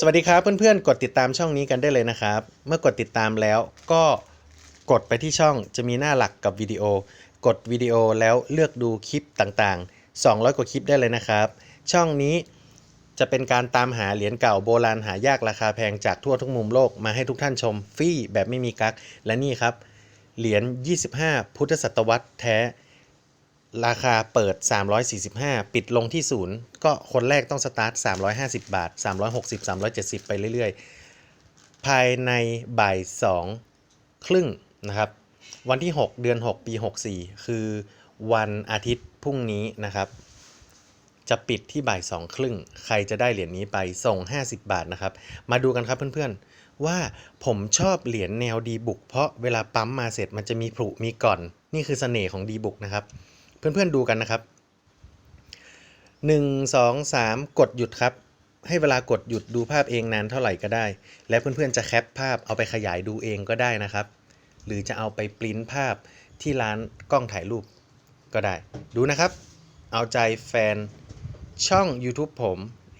สวัสดีครับเพื่อนๆ กดติดตามช่องนี้กันได้เลยนะครับ เมื่อกดติดตามแล้วก็กดไปที่ช่องจะมีหน้าหลักกับวิดีโอ กดวิดีโอแล้วเลือกดูคลิปต่างๆ 200 กว่าคลิปได้เลยนะครับ ช่องนี้จะเป็นการตามหาเหรียญเก่าโบราณหายากราคาแพงจากทั่วทุกมุมโลกมาให้ทุกท่านชมฟรีแบบไม่มีกักและนี่ครับ เหรียญ 25 พุทธศตวรรษแท้ ราคาเปิด 345 ปิดลงที่ศูนย์ก็คนแรกต้องสตาร์ท 350 บาท 360 370 ไปเรื่อยๆ ภายในบ่าย2ครึ่งนะครับ วันที่ 6 เดือน 6 ปี 64 คือวันอาทิตย์พรุ่งนี้นะครับ จะปิดที่บ่าย2ครึ่ง ใครจะได้เหรียญนี้ไปส่ง 50 บาทนะครับ มาดูกันครับเพื่อนๆ ว่าผมชอบเหรียญแนวดีบุก เพราะเวลาปั๊มมาเสร็จมันจะมีผุมีก่อน นี่คือเสน่ห์ของดีบุกนะครับ เพื่อนๆดูกันนะครับ 1 2 3 กดหยุดครับ ให้เวลากดหยุดดูภาพเองนานเท่าไหร่ก็ได้ และเพื่อนๆจะแคปภาพเอาไปขยายดูเองก็ได้นะครับ หรือจะเอาไปปริ้นภาพที่ร้านกล้องถ่ายรูปก็ได้ ดูนะครับ เอาใจแฟนช่อง YouTube ผม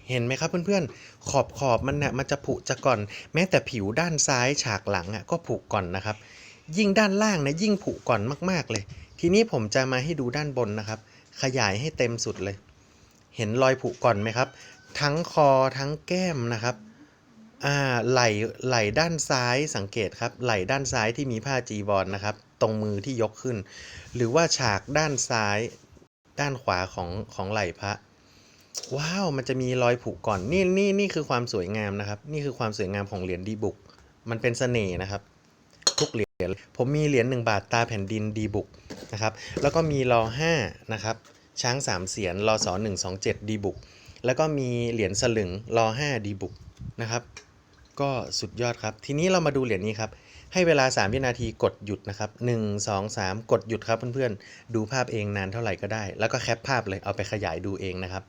เห็นไหมครับเพื่อนๆ ขอบขอบๆมันเนี่ยมันจะผุจะก่อน แม้แต่ผิวด้านซ้ายฉากหลังอะก็ผุก่อนนะครับ ยิ่งด้านล่างนะยิ่งผุก่อนมากๆเลย ทีนี้ผมจะมาให้ดูด้านบนนะครับ ขยายให้เต็มสุดเลย เห็นรอยผุก่อนไหมครับ ทั้งคอทั้งแก้มนะครับอ่าไหลไหลด้านซ้ายสังเกตครับ ไหลด้านซ้ายที่มีผ้าจีวรนนะครับ ตรงมือที่ยกขึ้น หรือว่าฉากด้านซ้าย ด้านขวาของของไหลพระว้าวมันจะมีรอยผุก่อนนี่นี่นี่คือความสวยงามนะครับ นี่คือความสวยงามของเหรียญดีบุก มันเป็นเสน่ห์นะครับ ทุกเหรียญผมมีเหรียญ1บาทตาแผ่นดินดีบุก นะครับ แล้วก็มีรอ5นะครับ ช้างสามเสียนรอสอ127ดีบุก แล้วก็มีเหรียญสลึงรอ5ดีบุกนะครับ ก็สุดยอดครับ ทีนี้เรามาดูเหรียญนี้ครับ ให้เวลา 3 วินาทีกดหยุดนะครับ 1 2 3 กดหยุดครับเพื่อนๆ ดูภาพเองนานเท่าไหร่ก็ได้ แล้วก็แคปภาพเลยเอาไปขยายดูเองนะครับ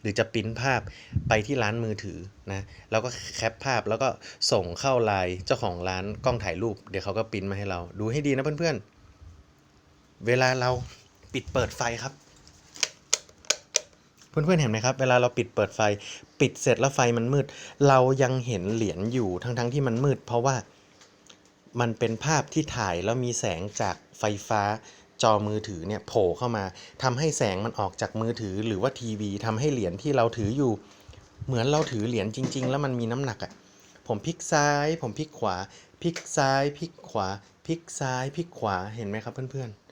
หรือจะปริ้นภาพไปที่ร้านมือถือนะแล้วก็แคปภาพแล้วก็ส่งเข้าไลน์เจ้าของร้านกล้องถ่ายรูป เดี๋ยวเขาก็ปริ้นมาให้เราดูให้ดีนะเพื่อนๆ เวลาเราปิดเปิดไฟครับ เพื่อนๆเห็นไหมครับ เวลาเราปิดเปิดไฟ ปิดเสร็จแล้วไฟมันมืด เรายังเห็นเหรียญอยู่ทั้งๆที่มันมืด เพราะว่ามันเป็นภาพที่ถ่ายแล้วมีแสงจากไฟฟ้าจอมือถือเนี่ยโผล่เข้ามาทำให้แสงมันออกจากมือถือหรือว่าทีวีทำให้เหรียญที่เราถืออยู่ เหมือนเราถือเหรียญจริง ๆ แล้วมันมีน้ำหนักอะ่ะผมพลิกซ้าย ผมพลิกขวา พลิกซ้าย พลิกขวา พลิกซ้าย พลิกขวาเห็นไหมครับเพื่อนๆ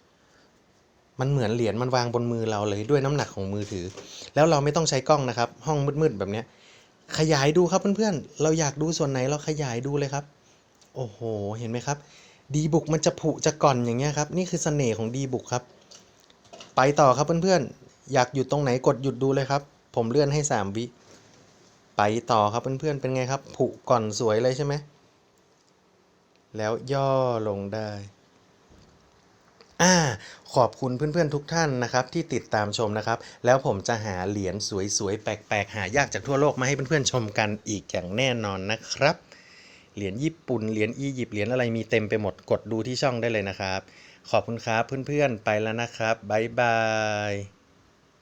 มันเหมือนเหรียญมันวางบนมือเราเลยด้วยน้ำหนักของมือถือ แล้วเราไม่ต้องใช้กล้องนะครับ ห้องมืดๆแบบเนี้ย ขยายดูครับเพื่อนๆ เราอยากดูส่วนไหนเราขยายดูเลยครับ โอ้โห เห็นไหมครับ ดีบุกมันจะผุจะก่อนอย่างเงี้ยครับ นี่คือเสน่ห์ของดีบุกครับ ไปต่อครับเพื่อนๆ อยากหยุดตรงไหนกดหยุดดูเลยครับ ผมเลื่อนให้ 3 วิ ไปต่อครับเพื่อนๆ เป็นไงครับ ผุก่อนสวยเลยใช่ไหม แล้วย่อลงได้ อ่าขอบคุณเพื่อนๆทุกท่านนะครับที่ติดตามชมนะครับ แล้วผมจะหาเหรียญสวยๆแปลกๆ หายากจากทั่วโลกมาให้เพื่อนๆชมกันอีกอย่างแน่นอนนะครับ เหรียญญี่ปุ่นเหรียญอียิปต์เหรียญอะไรมีเต็มไปหมดกดดูที่ช่องได้เลยนะครับ ขอบคุณครับเพื่อนๆไปแล้วนะครับบ๊ายบาย